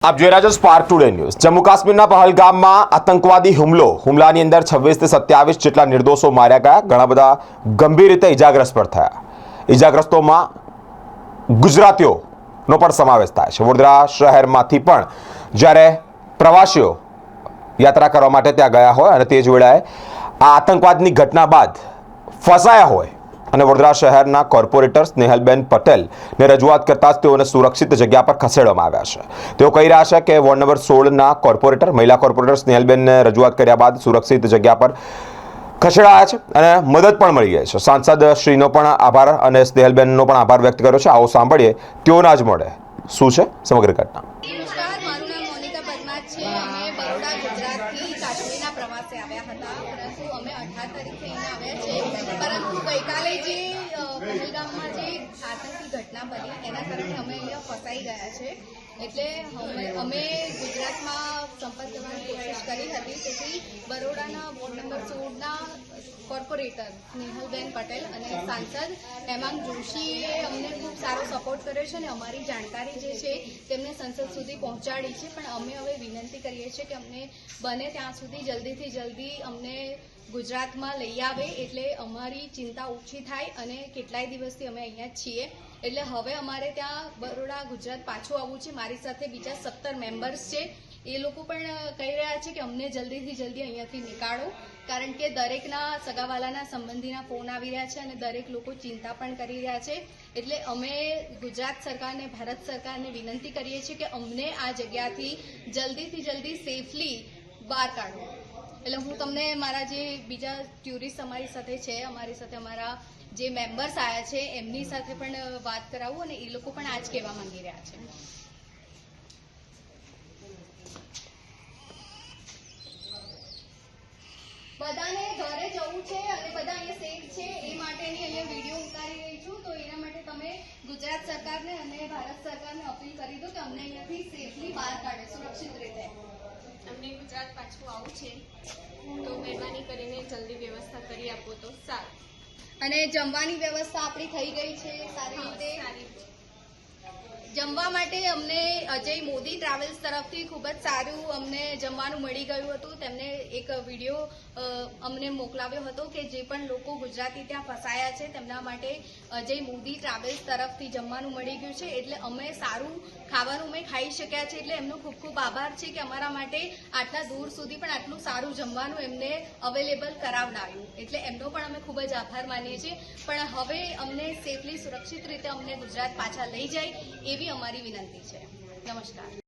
આપ જોઈ રહ્યા છો સ્પાર્ક ટુડે ન્યૂઝ જમ્મુ કાશ્મીરના પહલગામમાં આતંકવાદી હુમલો. હુમલાની અંદર છવ્વીસથી સત્યાવીસ જેટલા નિર્દોષો માર્યા ગયા. ઘણા બધા ગંભીર રીતે ઇજાગ્રસ્ત પણ થયા. ઇજાગ્રસ્તોમાં ગુજરાતીઓનો પણ સમાવેશ થાય છે. વડોદરા શહેરમાંથી પણ જ્યારે પ્રવાસીઓ યાત્રા કરવા માટે ત્યાં ગયા હોય અને તે જ વેળાએ આ આતંકવાદની ઘટના બાદ ફસાયા હોય અને વડોદરા શહેરના કોર્પોરેટર સ્નેહલબેન પટેલને રજૂઆત કરતા જ તેઓને સુરક્ષિત જગ્યા પર ખસેડવામાં આવ્યા છે. તેઓ કહી રહ્યા છે કે વોર્ડ નંબર સોળના કોર્પોરેટર, મહિલા કોર્પોરેટર સ્નેહલબેનને રજૂઆત કર્યા બાદ સુરક્ષિત જગ્યા પર ખસેડાયા છે અને મદદ પણ મળી ગઈ છે. સાંસદ શ્રીનો પણ આભાર અને સ્નેહલબેનનો પણ આભાર વ્યક્ત કર્યો છે. આવો સાંભળીએ, તેઓના જ મળે શું છે સમગ્ર ઘટના નમસ્કાર મારું નામ મોનિકા પરમાર છે અમે ગુજરાતથી કાશ્મીરના પ્રવાસે આવ્યા હતા. પરંતુ અમે અઢાર તારીખે અહીંયા આવ્યા છે પરંતુ ગઈકાલે જે પહેલગામમાં જે આતંકી ઘટના બની, એના કારણે અમે અહીંયા ફસાઈ ગયા છે એટલે અમે ગુજરાતમાં સંપર્ક કરવાની કોશિશ કરી હતી. તેથી બરોડાના વોર્ડ નંબર સોળના કોર્પોરેટર નેહલબેન પટેલ અને સાંસદ હેમાંગ જોશીએ અમને ખૂબ સારો સપોર્ટ કર્યો છે અને અમારી જાણકારી જે છે તેમને સંસદ સુધી પહોંચાડી છે. પણ અમે હવે વિનંતી કરીએ છીએ કે અમને બને ત્યાં સુધી જલ્દીથી જલ્દી અમને ગુજરાતમાં લઈ આવે એટલે અમારી ચિંતા ઓછી થાય અને કેટલાય દિવસથી અમે અહીંયા છીએ. એટલે હવે અમારે ત્યાં બરોડા ગુજરાત પાછું આવવું છે. મારી સાથે બીજા સત્તર મેમ્બર્સ છે. એ લોકો પણ કહી રહ્યા છે કે અમને જલ્દીથી જલ્દી અહીંયાથી નીકાળો. કારણ કે દરેકના સગાવાલાના સંબંધીના ફોન આવી રહ્યા છે અને દરેક લોકો ચિંતા પણ કરી રહ્યા છે. એટલે અમે ગુજરાત સરકારને, ભારત સરકારને વિનંતી કરીએ છીએ કે અમને આ જગ્યાથી જલ્દીથી જલ્દી સેફલી બહાર કાઢો. એટલે હું તમને મારા જે બીજા ટ્યુરિસ્ટ અમારી સાથે છે, અમારી સાથે અમારા જે મેમ્બર્સ આવ્યા છે, એમની સાથે પણ વાત કરાવું અને એ લોકો પણ આ જ કહેવા માંગી રહ્યા છે. બધાને ઘરે જવું છે અને બધા અહીંયા સેફ છે એ માટેની અહીંયા વીડિયો ઉતારી રહી છું. તો એના માટે તમે ગુજરાત સરકારને અને ભારત સરકારને અપીલ કરી દો કે અમને અહીંયાથી સેફલી બહાર કાઢે સુરક્ષિત રીતે. અમને ગુજરાત પાછું આવું છે. તો મહેરબાની કરીને જલ્દી વ્યવસ્થા કરી આપો તો સારું. અને જમવાની વ્યવસ્થા આપણી થઈ ગઈ છે સારી રીતે. સારી જમવા માટે અમને અજય મોદી ટ્રાવેલ્સ તરફથી ખૂબ જ સારું અમને જમવાનું મળી ગયું હતું. તેમને એક વીડિયો અમને મોકલાવ્યો હતો કે જે પણ લોકો ગુજરાતી ત્યાં ફસાયા છે, તેમના માટે અજય મોદી ટ્રાવેલ્સ તરફથી જમવાનું મળી ગયું છે. એટલે અમે સારું ખાવાનું અમે ખાઈ શક્યા છે. એટલે એમનો ખૂબ ખૂબ આભાર છે કે અમારા માટે આટલા દૂર સુધી પણ આટલું સારું જમવાનું એમને અવેલેબલ કરાવડાવ્યું. એટલે એમનો પણ અમે ખૂબ જ આભાર માનીએ છીએ. પણ હવે અમને સેફલી સુરક્ષિત રીતે અમને ગુજરાત પાછા લઈ જાય એવી અમારી વિનંતી છે. નમસ્કાર.